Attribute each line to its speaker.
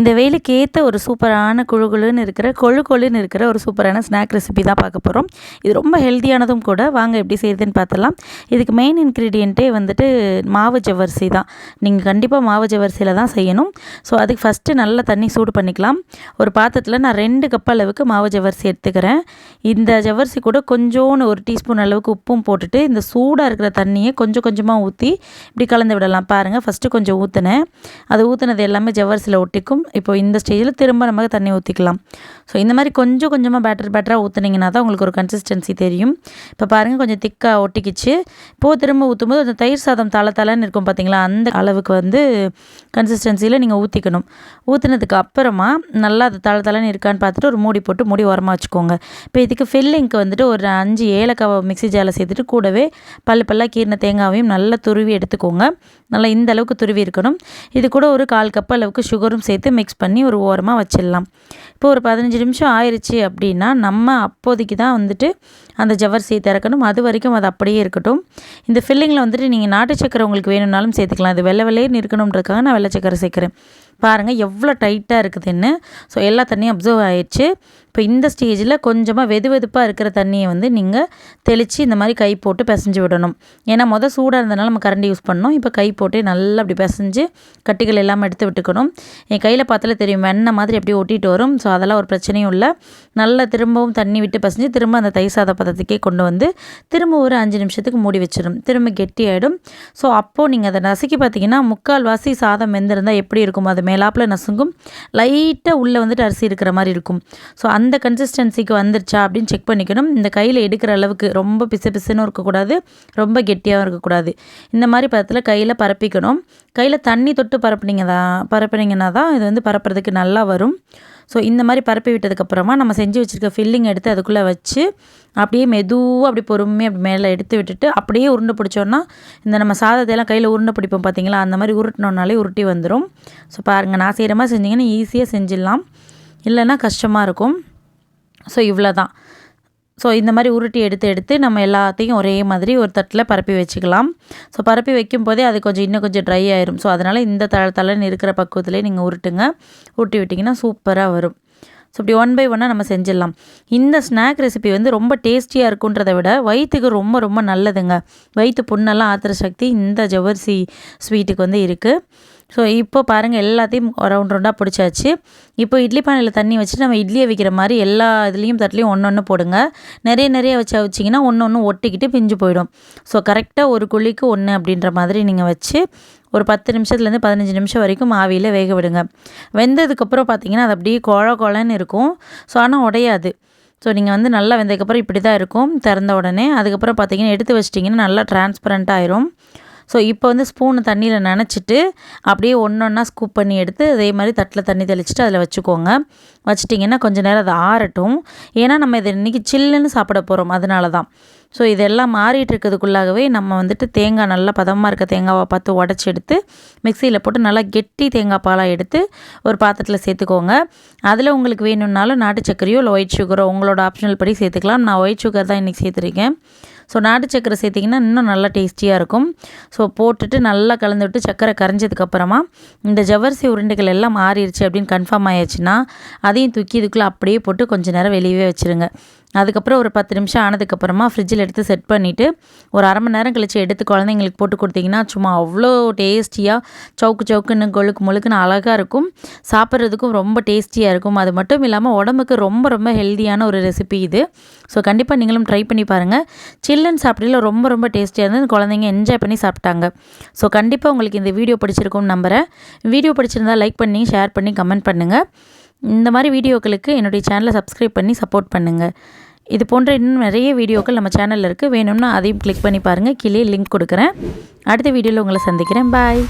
Speaker 1: இந்த வெயிலுக்கு ஏற்ற ஒரு சூப்பரான குழு குழுன்னு இருக்கிற கொழு கொழுன்னு இருக்கிற ஒரு சூப்பரான ஸ்நாக் ரெசிபி தான் பார்க்க போகிறோம் இது ரொம்ப ஹெல்த்தியானதும் கூட வாங்க எப்படி செய்யுதுன்னு பார்த்தலாம் இதுக்கு மெயின் இன்க்ரீடியண்ட்டே வந்துட்டு மாவு ஜவ்வரிசி தான். நீங்கள் கண்டிப்பாக மாவு ஜவ்வரிசியில் தான் செய்யணும். ஸோ அதுக்கு ஃபஸ்ட்டு நல்லா தண்ணி சூடு பண்ணிக்கலாம். ஒரு பாத்திரத்தில் நான் ரெண்டு கப் அளவுக்கு மாவு ஜவ்வரிசி எடுத்துக்கிறேன். இந்த ஜவ்வரிசி கூட கொஞ்சோன்னு ஒரு டீஸ்பூன் அளவுக்கு உப்பும் போட்டுட்டு இந்த சூடாக இருக்கிற தண்ணியை கொஞ்சம் கொஞ்சமாக ஊற்றி இப்படி கலந்து விடலாம். பாருங்கள் ஃபஸ்ட்டு கொஞ்சம் ஊற்றினேன் அது ஊற்றுனது எல்லாமே ஜவ்வரிசியில் ஒட்டிக்கும். இப்போ இந்த ஸ்டேஜில் திரும்ப நம்ம தண்ணி ஊற்றிக்கலாம் ஸோ இந்த மாதிரி கொஞ்சம் கொஞ்சமாக பேட்டர் பேட்டராக ஊற்றுனீங்கன்னா தான் உங்களுக்கு ஒரு கன்சிஸ்டன்சி தெரியும். இப்போ பாருங்கள் கொஞ்சம் திக்காக ஒட்டிக்கிச்சு. இப்போது திரும்ப ஊற்றும்போது அந்த தயிர் சாதம் தலை தலைன்னு இருக்கும் பார்த்தீங்களா அந்த அளவுக்கு வந்து கன்சிஸ்டன்சியில் நீங்கள் ஊற்றிக்கணும் ஊற்றுனதுக்கு அப்புறமா நல்லா அது தலை தலைன்னு இருக்கான்னு பார்த்துட்டு ஒரு மூடி போட்டு மூடி உரமாக வச்சுக்கோங்க. இப்போ இதுக்கு ஃபில்லிங்க்கு வந்துட்டு ஒரு அஞ்சு ஏலக்காவை மிக்சி ஜாரில் சேர்த்துட்டு கூடவே பல்லு பல்லாக கீரின தேங்காவையும் நல்லா துருவி எடுத்துக்கோங்க. நல்லா இந்த அளவுக்கு துருவி இருக்கணும். இது கூட ஒரு கால் கப் அளவுக்கு சுகரும் சேர்த்து மிக்ஸ் பண்ணி ஒரு ஓரமாக வச்சிடலாம். இப்போ ஒரு பதினஞ்சு நிமிஷம் ஆயிடுச்சு அப்படின்னா நம்ம அப்போதைக்கு தான் வந்துட்டு அந்த ஜவ்வரிசியை திறக்கணும். அது வரைக்கும் அது அப்படியே இருக்கட்டும். இந்த ஃபில்லிங்கில் வந்துட்டு நீங்கள் நாட்டு சக்கரை உங்களுக்கு வேணும்னாலும் சேர்த்துக்கலாம். அது வெள்ளை வெள்ளையே இருக்கணுன்றதுக்காக நான் வெள்ளை சக்கரை சேர்க்குறேன். பாருங்கள் எவ்வளோ டைட்டாக இருக்குதுன்னு ஸோ எல்லா தண்ணியும் அப்சர்வ் ஆயிடுச்சு. இப்போ இந்த ஸ்டேஜில் கொஞ்சமாக வெது வெதுப்பாக இருக்கிற தண்ணியை வந்து நீங்கள் தெளித்து இந்த மாதிரி கை போட்டு பிசைஞ்சு விடணும். ஏன்னா மொதல் சூடாக இருந்தனால நம்ம கரண்டி யூஸ் பண்ணோம் இப்போ கை போட்டு நல்லா அப்படி பிசைஞ்சு கட்டிகள் எல்லாமே எடுத்து விட்டுக்கணும். என் கையில் பார்த்தாலே தெரியும் வெண்ணெய் மாதிரி அப்படியே ஒட்டிட்டு வரும். ஸோ அதெல்லாம் ஒரு பிரச்சனையும் இல்லை. நல்லா திரும்பவும் தண்ணி விட்டு பிசைஞ்சு திரும்ப அந்த தை சாத பதத்துக்கே கொண்டு வந்து திரும்ப ஒரு அஞ்சு நிமிஷத்துக்கு மூடி வச்சிடும். திரும்ப கெட்டி ஆகிடும் ஸோ அப்போது நீங்கள் அதை நசுக்கி பார்த்தீங்கன்னா முக்கால் வாசி சாதம் வெந்திருந்தால் எப்படி இருக்கும் அது மேலாப்பில் நசுங்கும். லைட்டாக உள்ளே வந்துட்டு அரிசி இருக்கிற மாதிரி இருக்கும். ஸோ அந்த கன்சிஸ்டன்சிக்கு வந்துருச்சா அப்படின்னு செக் பண்ணிக்கணும். இந்த கையில் எடுக்கிற அளவுக்கு ரொம்ப பிசு பிசுன்னு இருக்கக்கூடாது. ரொம்ப கெட்டியாகவும் இருக்கக்கூடாது. இந்த மாதிரி பதத்தில் கையில் பரப்பிக்கணும். கையில் தண்ணி தொட்டு பரப்புனீங்க தான் பரப்புனீங்கன்னா தான் இது வந்து பரப்புறதுக்கு நல்லா வரும். ஸோ இந்த மாதிரி பரப்பி விட்டதுக்கப்புறமா நம்ம செஞ்சு வச்சுருக்க ஃபில்லிங் எடுத்து அதுக்குள்ளே வச்சு அப்படியே மெதுவாக அப்படி பொறுமையாக அப்படி மேலே எடுத்து விட்டுட்டு அப்படியே உருண்டை பிடிச்சோன்னா இந்த நம்ம சாதத்தையெல்லாம் கையில் உருண்டை பிடிப்போம் பார்த்தீங்களா அந்த மாதிரி உருட்டினோன்னாலே உருட்டி வந்துடும் ஸோ பாருங்கள் நான் செய்கிற மாதிரி செஞ்சிங்கன்னா ஈஸியாக செஞ்சிடலாம். இல்லைன்னா கஷ்டமாக இருக்கும். ஸோ இவ்வளோ தான் ஸோ இந்த மாதிரி உருட்டி எடுத்து எடுத்து நம்ம எல்லாத்தையும் ஒரே மாதிரி ஒரு தட்டில் பரப்பி வச்சுக்கலாம். ஸோ பரப்பி வைக்கும் போதே அது கொஞ்சம் இன்னும் கொஞ்சம் ட்ரை ஆயிரும். ஸோ அதனால் இந்த தழ தளன்னு இருக்கிற பக்குவத்துலேயே நீங்கள் உருட்டுங்க. உருட்டி விட்டிங்கன்னா சூப்பராக வரும். ஸோ இப்படி ஒன் பை ஒன்னாக நம்ம செஞ்சிடலாம். இந்த ஸ்நாக் ரெசிபி வந்து ரொம்ப டேஸ்டியாக இருக்குன்றதை விட வயிற்றுக்கு ரொம்ப ரொம்ப நல்லதுங்க. வயிற்று புண்ணெல்லாம் ஆத்திர சக்தி இந்த ஜவர்சி ஸ்வீட்டுக்கு வந்து இருக்குது ஸோ இப்போ பாருங்கள் எல்லாத்தையும் ரவுண்ட் ரவுண்டாக பிடிச்சாச்சு. இப்போ இட்லி பானையில் தண்ணி வச்சு நம்ம இட்லியை வைக்கிற மாதிரி எல்லா இதுலேயும் தட்டிலையும் ஒன்று ஒன்று போடுங்க. நிறைய நிறைய வச்சு வச்சிங்கன்னா ஒன்று ஒன்று ஒட்டிக்கிட்டு பிஞ்சு போயிடும். ஸோ கரெக்டாக ஒரு குழிக்கு ஒன்று அப்படின்ற மாதிரி நீங்கள் வச்சு ஒரு பத்து நிமிஷத்துலேருந்து பதினஞ்சு நிமிஷம் வரைக்கும் ஆவியில் வேக விடுங்க. வெந்ததுக்கப்புறம் பார்த்தீங்கன்னா அது அப்படியே குழ குழன்னு இருக்கும். ஸோ ஆனால் உடையாது. ஸோ நீங்கள் வந்து நல்லா வெந்ததுக்கப்புறம் இப்படி தான் இருக்கும் திறந்த உடனே. அதுக்கப்புறம் பார்த்தீங்கன்னா எடுத்து வச்சிட்டிங்கன்னா நல்லா டிரான்ஸ்பரண்ட் ஆயிரும். ஸோ இப்போ வந்து ஸ்பூனை தண்ணியில் நினச்சிட்டு அப்படியே ஒன்று ஒன்றா ஸ்கூப் பண்ணி எடுத்து அதே மாதிரி தட்டில் தண்ணி தெளிச்சிட்டு அதில் வச்சுக்கோங்க. வச்சிட்டிங்கன்னா கொஞ்சம் நேரம் அது ஆறட்டும். ஏன்னா நம்ம இதை இன்றைக்கி சில்லுன்னு சாப்பிட போகிறோம் அதனால தான் ஸோ இதெல்லாம் மாறிட்டு இருக்கிறதுக்குள்ளாகவே நம்ம வந்துட்டு தேங்காய் நல்லா பதமாக இருக்க தேங்காவை பார்த்து உடச்சி எடுத்து மிக்சியில் போட்டு நல்லா கெட்டி தேங்காய் பாலாக எடுத்து ஒரு பாத்திரத்தில் சேர்த்துக்கோங்க. அதில் உங்களுக்கு வேணும்னாலும் நாட்டு சர்க்கரையோ இல்லை ஒயிட் சுகரோ உங்களோட ஆப்ஷனல் படி சேர்த்துக்கலாம். நான் ஒயிட் சுகர் தான் இன்றைக்கி சேர்த்துருக்கேன். ஸோ நாட்டு சக்கரை சேர்த்திங்கன்னா இன்னும் நல்லா டேஸ்டியாக இருக்கும். ஸோ போட்டுட்டு நல்லா கலந்து விட்டு சக்கரை கரைஞ்சதுக்கப்புறமா இந்த ஜவரிசி உருண்டைகள் எல்லாம் மாறிடுச்சு அப்படின்னு கன்ஃபார்ம் ஆயிடுச்சுன்னா அதையும் தூக்கி இதுக்குள்ளே அப்படியே போட்டு கொஞ்சம் நேரம் வெளியவே வச்சுருங்க. அதுக்கப்புறம் ஒரு பத்து நிமிஷம் ஆனதுக்கப்புறமா ஃப்ரிட்ஜில் எடுத்து செட் பண்ணிவிட்டு ஒரு அரை மணி நேரம் கழித்து எடுத்து குழந்தைங்களுக்கு போட்டு கொடுத்தீங்கன்னா சும்மா அவ்வளோ டேஸ்டியாக சவுக்கு சவுக்குன்னு கொழுக்கு முழுக்குன்னு அழகாக இருக்கும். சாப்பிட்றதுக்கும் ரொம்ப டேஸ்டியாக இருக்கும். அது மட்டும் இல்லாமல் உடம்புக்கு ரொம்ப ரொம்ப ஹெல்த்தியான ஒரு ரெசிபி இது. ஸோ கண்டிப்பாக நீங்களும் ட்ரை பண்ணி பாருங்கள் சில்லுன்னு சாப்பிடல ரொம்ப ரொம்ப டேஸ்டியாக இருந்தது. குழந்தைங்க என்ஜாய் பண்ணி சாப்பிட்டாங்க. ஸோ கண்டிப்பாக உங்களுக்கு இந்த வீடியோ பிடிச்சிருக்கும்னு நம்புகிறேன் வீடியோ பிடிச்சிருந்தால் லைக் பண்ணி ஷேர் பண்ணி கமெண்ட் பண்ணுங்கள் இந்த மாதிரி வீடியோக்களுக்கு என்னுடைய சேனலை சப்ஸ்கிரைப் பண்ணி சப்போர்ட் பண்ணுங்கள் இது போன்ற இன்னும் நிறைய வீடியோக்கள் நம்ம சேனலில் இருக்குது வேணும்னா அதையும் கிளிக் பண்ணி பாருங்கள் கீழே லிங்க் கொடுக்குறேன். அடுத்த வீடியோவில் உங்களை சந்திக்கிறேன். பாய்